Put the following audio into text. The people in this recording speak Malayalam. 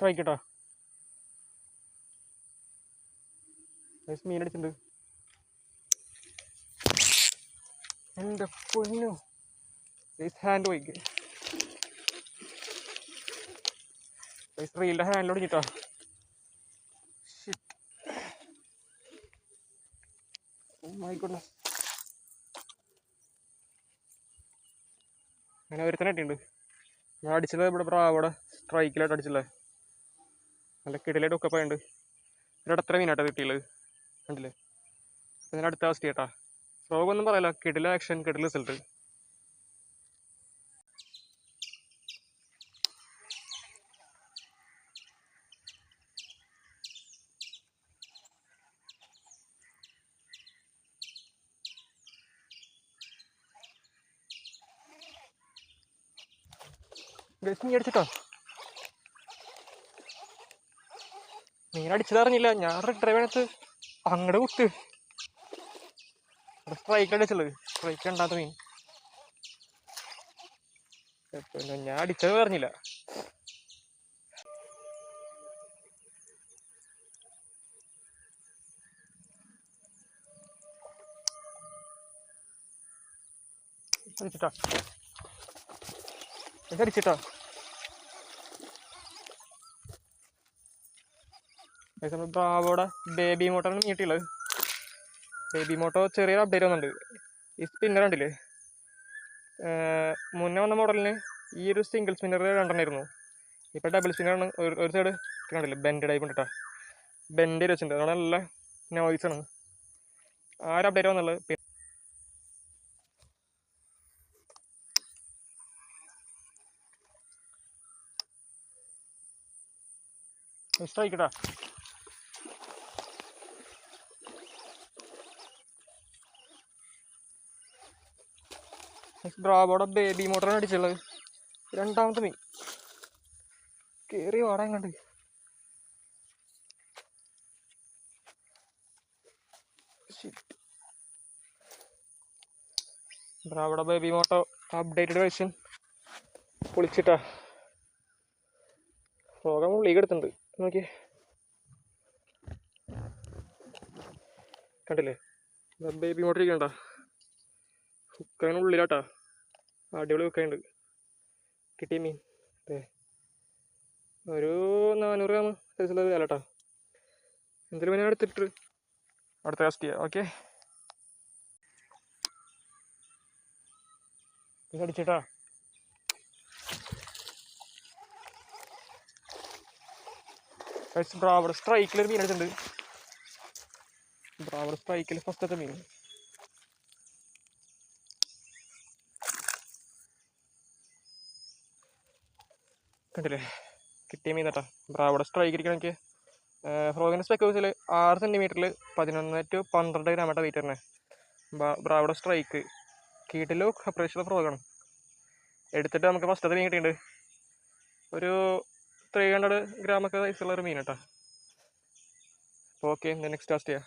സ്ട്രൈക്ക് കേട്ടോ മീൻ അടിച്ചിട്ടുണ്ട്. എന്റെ പൊന്നു. ഹാൻഡ് പോയിക്ക് റീലിന്റെ ഒടിഞ്ഞിട്ടോ മൈ ഗുഡ്നസ് അങ്ങനെ ഒരുത്തനായിട്ടുണ്ട് ഞാൻ അടിച്ചത് ഇവിടെ ഇവിടെ സ്ട്രൈക്കിലായിട്ട് അടിച്ചല്ലേ നല്ല കിടിലായിട്ട് പോയുണ്ട്. ഇവിടെ അത്ര മീനാട്ടോ കിട്ടിയുള്ളത് കണ്ടില്ലേ? അതിന്റെ അടുത്ത അവസ്ഥ കേട്ടാ. ഫ്രോഗ് ഒന്നും പറയല്ല. കിടില ആക്ഷൻ കിടില റിസൾട്ട് മീൻ അടിച്ചിട്ടോ? മീൻ അടിച്ചതറിഞ്ഞില്ല ഞാൻ ഡ്രൈവ് അങ്ങടെ കുത്ത്. സ്ട്രൈക്ക് അടിച്ചുള്ളത് സ്ട്രൈക്ക് ഉണ്ടാത്ത മീൻ. ഞാൻ അടിച്ചത് പറഞ്ഞില്ല അടിച്ചിട്ടാ. അടിച്ചിട്ടാ. ഇതടിച്ചിട്ടോ ബ്രാവോടെ ബേബി മോട്ടറാണ് നീട്ടിയുള്ളത്. ബേബി മോട്ടോ ചെറിയൊരു അപ്ഡേറ്റ് വന്നിട്ടുണ്ട്. ഈ സ്പിന്നർ കണ്ടില്ലേ? മുന്നേ വന്ന മോഡലിന് ഈ ഒരു സിംഗിൾ സ്പിന്നർ രണ്ടെണ്ണമായിരുന്നു ഇപ്പോൾ ഡബിൾ സ്പിന്നറാണ് ഒരു ഒരു സൈഡ് കണ്ടില്ലേ? ബെൻഡ് ടൈപ്പ് ഉണ്ട് ബെൻഡ് വെച്ചിട്ടുണ്ട്. നല്ല നോയിസ് ആ ഒരു അപ്ഡേറ്റ് വന്നുള്ളത് പിന്നെ ഇഷ്ടമായിക്കട്ടാ ബ്രാബോടെ ബേബി മോട്ടറാണ് അടിച്ചുള്ളത് രണ്ടാമത്തെ മീൻ. കേറി വാടാൻ കണ്ട് ഡ്രാബോടെ ബേബി മോട്ടോ അപ്ഡേറ്റഡ് വേർഷൻ പൊളിച്ചിട്ടാ. രോഗം ഉള്ളി എടുത്തിട്ടുണ്ട്. നോക്കിയേ. കണ്ടില്ലേ? ബേബി മോട്ടർ ഇരിക്കണ്ട ഹുക്കതിന് ഉള്ളിലാട്ടാ അടിപൊളി ഹുക്കുണ്ട് കിട്ടിയ മീൻ. അതെ ഒരു നാനൂറ് ഗ്രാം സൈസുള്ള വിലട്ടാ എന്തെങ്കിലും മീനാണ് എടുത്തിട്ട്? അടുത്ത കാസ്റ്റ് ചെയ്യാം. ഓക്കെ അടിച്ചിട്ടാ. ബ്രാവർ സ്ട്രൈക്കിലൊരു മീൻ എടുത്തിട്ടുണ്ട് ബ്രാവർ സ്ട്രൈക്കിൽ ഫസ്റ്റത്തെ മീൻ. കണ്ടില്ലേ? കിട്ടിയ മീൻ കേട്ടോ. ബ്രാവോടെ സ്ട്രൈക്ക് ഇരിക്കണം എനിക്ക്. ഫ്രോഗിന്റെ സ്പെക്ക് ഹൗസിൽ ആറ് സെന്റിമീറ്ററിൽ പതിനൊന്ന് ടു പന്ത്രണ്ട് ഗ്രാമട്ട വെയിറ്റ് തന്നെ ബ്രാവോടെ സ്ട്രൈക്ക് കീട്ടിലോ പ്രഷർ ഫ്രോഗാണ് എടുത്തിട്ട് നമുക്ക് ഫസ്റ്റത്തെ മീൻ കിട്ടിയിട്ടുണ്ട്. ഒരു ത്രീ ഹൺഡ്രഡ് ഗ്രാമൊക്കെ സൈസുള്ള ഒരു മീൻ കേട്ടോ. ഓക്കെ നെക്സ്റ്റ് ടാസ്റ്റ് ചെയ്യാം.